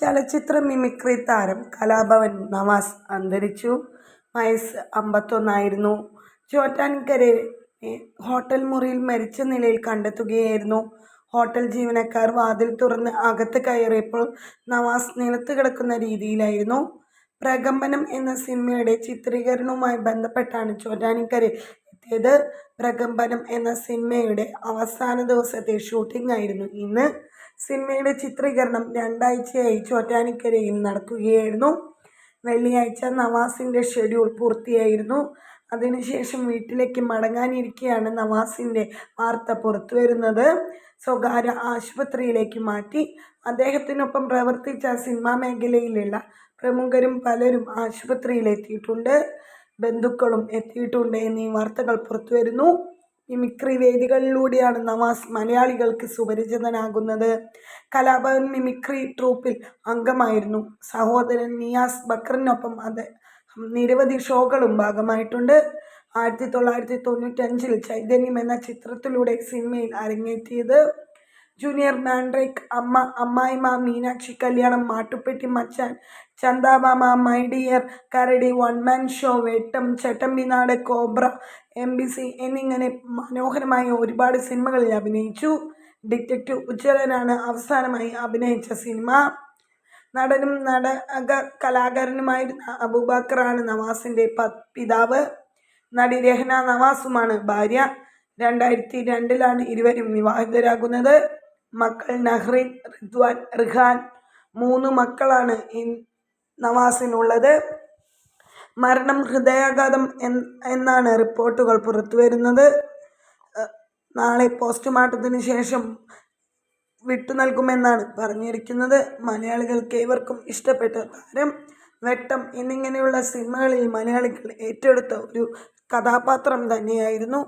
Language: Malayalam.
ചലച്ചിത്ര മിമിക്രി താരം കലാഭവൻ നവാസ് അന്തരിച്ചു. വയസ്സ് അമ്പത്തൊന്നായിരുന്നു. ചോറ്റാൻകരെ ഹോട്ടൽ മുറിയിൽ മരിച്ച നിലയിൽ കണ്ടെത്തുകയായിരുന്നു. ഹോട്ടൽ ജീവനക്കാർ വാതിൽ തുറന്ന് അകത്ത് കയറിയപ്പോൾ നവാസ് നിലത്ത് കിടക്കുന്ന രീതിയിലായിരുന്നു. പ്രകമ്പനം എന്ന സിനിമയുടെ ചിത്രീകരണവുമായി ബന്ധപ്പെട്ടാണ് ചോറ്റാനിക്കരയിൽ എത്തിയത്. പ്രകമ്പനം എന്ന സിനിമയുടെ അവസാന ദിവസത്തെ ഷൂട്ടിംഗ് ആയിരുന്നു ഇന്ന്. സിനിമയുടെ ചിത്രീകരണം രണ്ടാഴ്ചയായി ചോറ്റാനിക്കരയിൽ നടക്കുകയായിരുന്നു. വെള്ളിയാഴ്ച നവാസിന്റെ ഷെഡ്യൂൾ പൂർത്തിയായിരുന്നു. അതിനുശേഷം വീട്ടിലേക്ക് മടങ്ങാനിരിക്കെയാണ് നവാസിന്റെ വാർത്ത പുറത്തു വരുന്നത് സ്വകാര്യ ആശുപത്രിയിലേക്ക് മാറ്റി. അദ്ദേഹത്തിനൊപ്പം പ്രവർത്തിച്ച സിനിമാ മേഖലയിലുള്ള പ്രമുഖരും പലരും ആശുപത്രിയിലെത്തിയിട്ടുണ്ട്. ബന്ധുക്കളും എത്തിയിട്ടുണ്ട് എന്നീ വാർത്തകൾ പുറത്തുവരുന്നു. മിമിക്രി വേദികളിലൂടെയാണ് നവാസ് മലയാളികൾക്ക് സുപരിചിതനാകുന്നത്. കലാഭവൻ മിമിക്രി ട്രൂപ്പിൽ അംഗമായിരുന്നു. സഹോദരൻ നിയാസ് ബക്കറിനൊപ്പം അദ്ദേഹം നിരവധി ഷോകളും ഭാഗമായിട്ടുണ്ട്. ആയിരത്തി തൊള്ളായിരത്തി തൊണ്ണൂറ്റഞ്ചിൽ ചൈതന്യം എന്ന ചിത്രത്തിലൂടെ സിനിമയിൽ അരങ്ങേറ്റിയത്. ജൂനിയർ മാൻഡ്രേക്ക് അമ്മ അമ്മായിമ്മ Meenakshi Kalyanam Mattupetti Machan Chandamama my dear Karadi one man show Vettam Chattambinadu cobra M B C എന്നിങ്ങനെ മനോഹരമായ ഒരുപാട് സിനിമകളിൽ അഭിനയിച്ചു. ഡിറ്റക്റ്റീവ് ഉജ്ജ്വലനാണ് അവസാനമായി അഭിനയിച്ച സിനിമ. നടനും നടക കലാകാരനുമായിരുന്ന അബൂബക്കറാണ് നവാസിന്റെ പിതാവ്. നടി രഹ്ന നവാസുമാണ് ഭാര്യ. രണ്ടായിരത്തി രണ്ടിലാണ് ഇരുവരും വിവാഹിതരാകുന്നത്. മക്കൾ നഹ്റിൻ റിദ്വാൻ റിഹാൻ മൂന്ന് മക്കളാണ് ഈ നവാസിനുള്ളത്. മരണം ഹൃദയാഘാതം എന്നാണ് റിപ്പോർട്ടുകൾ പുറത്തുവരുന്നത് നാളെ പോസ്റ്റ്മോർട്ടത്തിന് ശേഷം വിട്ടു നൽകുമെന്നാണ് പറഞ്ഞിരിക്കുന്നത്. മലയാളികൾക്ക് ഏവർക്കും ഇഷ്ടപ്പെട്ട താരം. വെട്ടം എന്നിങ്ങനെയുള്ള സിനിമകളിൽ മലയാളികൾ ഏറ്റെടുത്ത ഒരു കഥാപാത്രം തന്നെയായിരുന്നു.